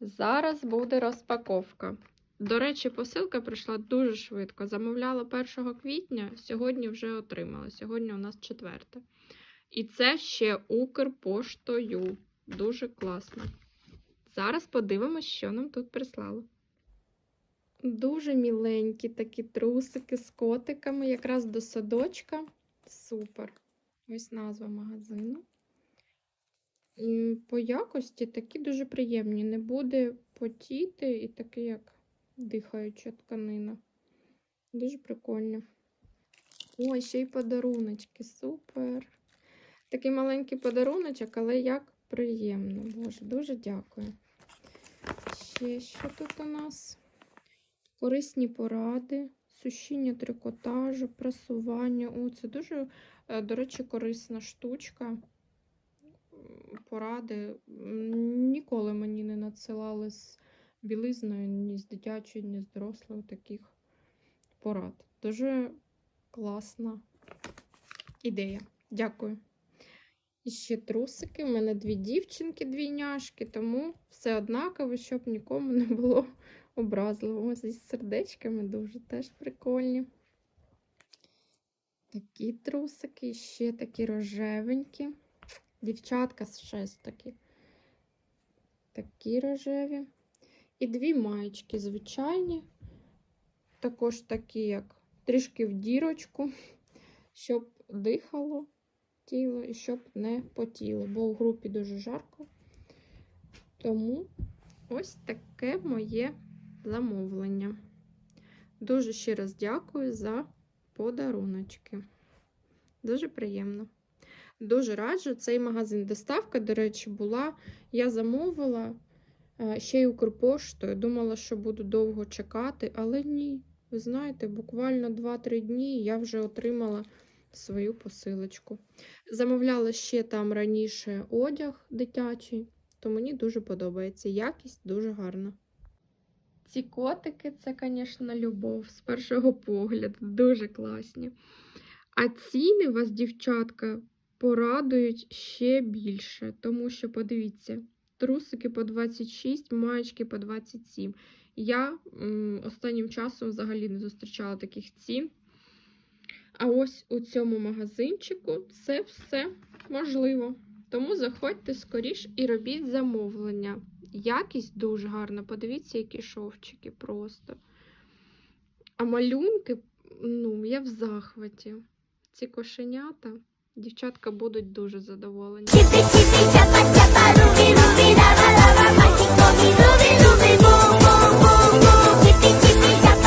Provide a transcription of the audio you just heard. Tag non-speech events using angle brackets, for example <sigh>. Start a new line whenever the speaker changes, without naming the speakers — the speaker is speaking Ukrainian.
Зараз буде розпаковка. До речі, посилка прийшла дуже швидко. Замовляла 1 квітня, сьогодні вже отримала. Сьогодні у нас 4. І це ще Укрпоштою. Дуже класно. Зараз подивимось, що нам тут прислали. Дуже міленькі такі трусики з котиками, якраз до садочка. Супер. Ось назва магазину. По якості такі дуже приємні. Не буде потіти і такі, як дихаюча тканина. Дуже прикольно. Ой, ще й подаруночки. Супер. Такий маленький подаруночок, але як приємно. Боже, дуже дякую. Ще що тут у нас? Корисні поради, сушіння трикотажу, прасування. О, це дуже, е, до речі, корисна штучка. Поради. Ніколи мені не надсилали з білизною, ні з дитячої, ні з дорослої таких порад. Дуже класна ідея. Дякую. І ще трусики. У мене дві дівчинки, двійняшки, тому все однаково, щоб нікому не було образливо. Ось зі сердечками дуже теж прикольні. Такі трусики, ще такі рожевенькі. Дівчатка ще такі. Такі рожеві. І дві маєчки звичайні. Також такі, як трішки в дірочку, <laughs> щоб дихало тіло і щоб не потіло, бо в групі дуже жарко. Тому ось таке моє замовлення. Дуже ще раз дякую за подаруночки. Дуже приємно. Дуже раджу цей магазин. Доставка, до речі, була. Я замовила е, ще й Укрпоштою. Думала, що буду довго чекати, але ні. Ви знаєте, буквально 2-3 дні я вже отримала свою посилочку. Замовляла ще там раніше одяг дитячий, то мені дуже подобається. Якість дуже гарна. Ці котики це, звісно, любов з першого погляду. Дуже класні. А ціни у вас, дівчатка, порадують ще більше, тому що, подивіться, трусики по 26, маєчки по 27. Я м, останнім часом взагалі не зустрічала таких цін. А ось у цьому магазинчику це все можливо. Тому заходьте скоріш і робіть замовлення. Якість дуже гарна. Подивіться, які шовчики просто. А малюнки, ну, я в захваті. Ці кошенята, дівчатка будуть дуже задоволені.